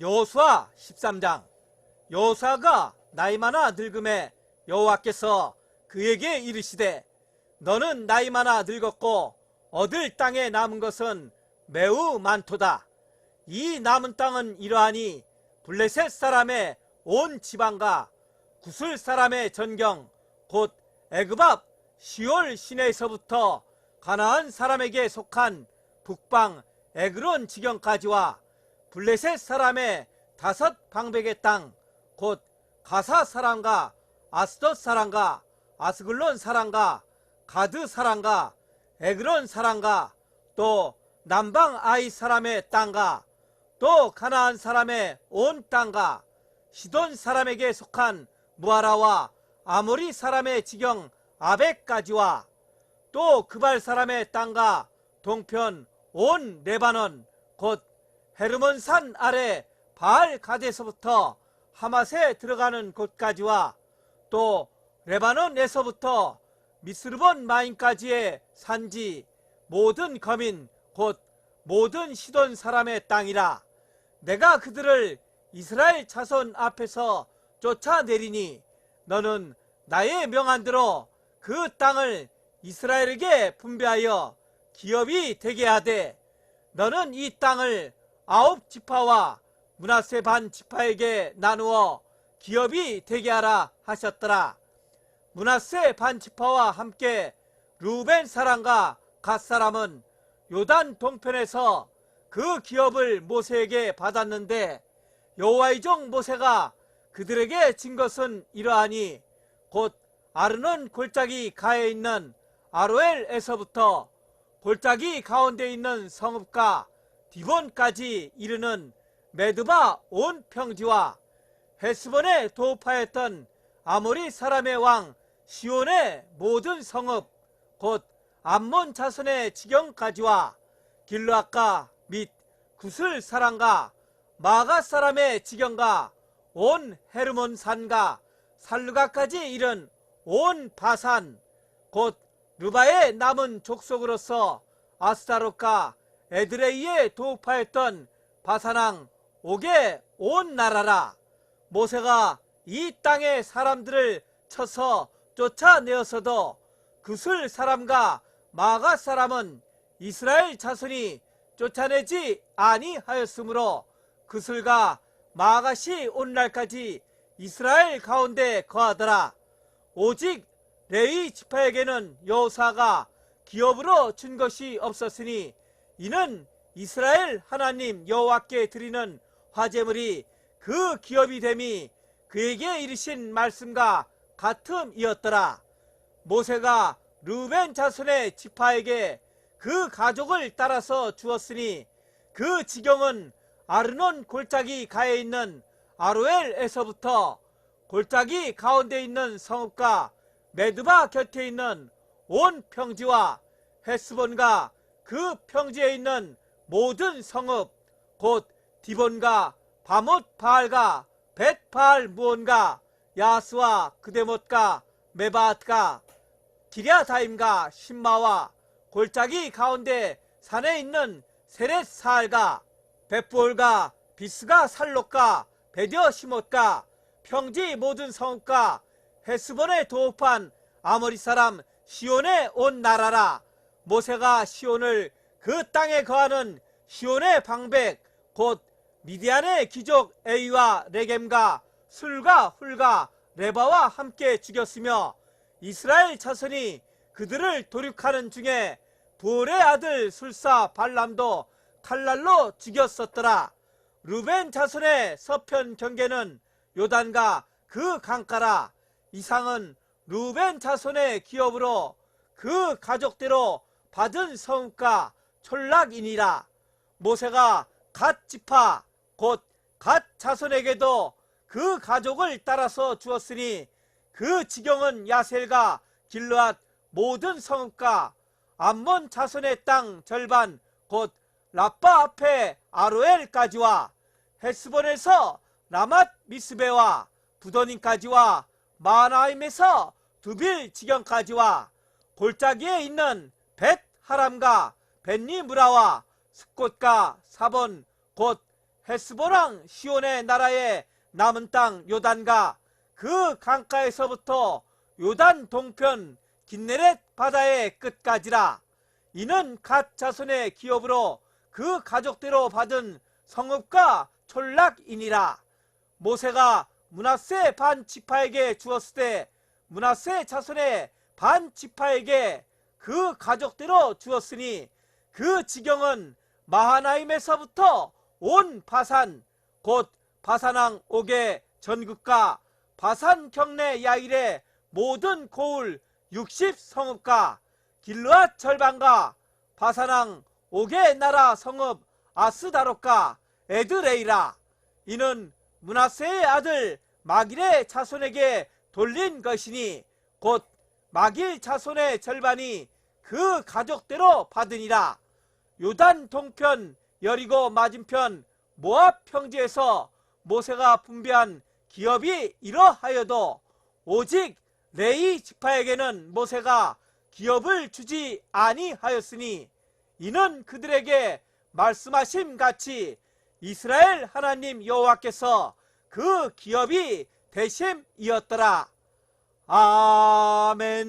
여호수아 13장. 여호수아가 나이 많아 늙음에 여호와께서 그에게 이르시되 너는 나이 많아 늙었고 얻을 땅에 남은 것은 매우 많도다. 이 남은 땅은 이러하니 블레셋 사람의 온 지방과 구슬 사람의 전경 곧앞 시올 시내에서부터 가나안 사람에게 속한 북방 에그론 지경까지와 블레셋 사람의 다섯 방백의 땅, 곧 가사 사람과 아스돗 사람과 아스글론 사람과 가드 사람과 에그론 사람과 또 남방 아이 사람의 땅과 또 가나안 사람의 온 땅과 시돈 사람에게 속한 무아라와 아모리 사람의 지경 아벡까지와 또 그발 사람의 땅과 동편 온 레바논 곧 헤르몬 산 아래 바알 가데서부터 하맛에 들어가는 곳까지와 또 레바논에서부터 미스르본 마인까지의 산지 모든 거민 곧 모든 시돈 사람의 땅이라 내가 그들을 이스라엘 자손 앞에서 쫓아내리니 너는 나의 명한대로 그 땅을 이스라엘에게 분배하여 기업이 되게 하되 너는 이 땅을 아홉 지파와 문하세 반 지파에게 나누어 기업이 되게 하라 하셨더라. 문하세 반 지파와 함께 루벤 사람과 갓 사람은 요단 동편에서 그 기업을 모세에게 받았는데 여호와의 종 모세가 그들에게 진 것은 이러하니 곧 아르논 골짜기 가에 있는 아로엘에서부터 골짜기 가운데 있는 성읍과 디본까지 이르는 메드바 온 평지와 헤스본에 도읍하였던 아모리 사람의 왕 시온의 모든 성읍 곧 암몬 자손의 지경까지와 길르아가 및 구슬 사람과 마가 사람의 지경과 온 헤르몬 산과 살루가까지 이른 온 바산 곧 르바의 남은 족속으로서 아스타롯과 에드레이에 도읍하였던 바사낭 옥의 온 나라라. 모세가 이 땅의 사람들을 쳐서 쫓아내어서도 그술 사람과 마가 사람은 이스라엘 자손이 쫓아내지 아니하였으므로 그술과 마가시 오늘날까지 이스라엘 가운데 거하더라. 오직 레위 지파에게는 여호사가 기업으로 준 것이 없었으니 이는 이스라엘 하나님 여호와께 드리는 화제물이 그 기업이 됨이 그에게 이르신 말씀과 같음이었더라. 모세가 루벤 자손의 지파에게 그 가족을 따라서 주었으니 그 지경은 아르논 골짜기 가에 있는 아로엘에서부터 골짜기 가운데 있는 성읍과 메드바 곁에 있는 온 평지와 헤스본과 그 평지에 있는 모든 성읍 곧 디본과 바못 바알과 벳 바알 무온과 야스와 그데못과 메바트가 기랴다임과 신마와 골짜기 가운데 산에 있는 세렛 사알과 벳볼과 비스가 살록과 베디어 시못과 평지 모든 성읍과 헤스본에 도읍한 아모리 사람 시온의 온 나라라 모세가 시온을 그 땅에 거하는 시온의 방백 곧 미디안의 귀족 에이와 레겜과 술과 훌과 레바와 함께 죽였으며 이스라엘 자손이 그들을 도륙하는 중에 부올의 아들 술사 발람도 칼날로 죽였었더라. 루벤 자손의 서편 경계는 요단과 그 강가라. 이상은 루벤 자손의 기업으로 그 가족대로 받은 성과 촌락이니라. 모세가 갓 지파 곧 갓 자손에게도 그 가족을 따라서 주었으니 그 지경은 야셀과 길르앗 모든 성읍과 암몬 자손의 땅 절반 곧 라빠 앞에 아로엘까지와 헤스본에서 라맛 미스베와 부도님까지와 마나임에서 두빌 지경까지와 골짜기에 있는 벳 하람과 벤니 무라와 숲꽃과 사본 곧 헤스보랑 시온의 나라의 남은 땅 요단과 그 강가에서부터 요단 동편 긴네렛 바다의 끝까지라. 이는 갓 자손의 기업으로 그 가족대로 받은 성읍과 촌락이니라. 모세가 문하세 반 지파에게 주었을 때 문하세 자손의 반 지파에게 그 가족대로 주었으니 그 지경은 마하나임에서부터 온 바산 곧 바산왕 옥의 전국과 바산 경내 야일의 모든 고을 60성읍과 길르앗 절반과 바산왕 옥의 나라 성읍 아스다롯과 에드레이라. 이는 문하세의 아들 마길의 자손에게 돌린 것이니 곧 마길 자손의 절반이 그 가족대로 받으니라 요단 동편 여리고 맞은편 모압 평지에서 모세가 분배한 기업이 이러하여도 오직 레이 지파에게는 모세가 기업을 주지 아니하였으니 이는 그들에게 말씀하심 같이 이스라엘 하나님 여호와께서 그 기업이 대심이었더라. 아멘.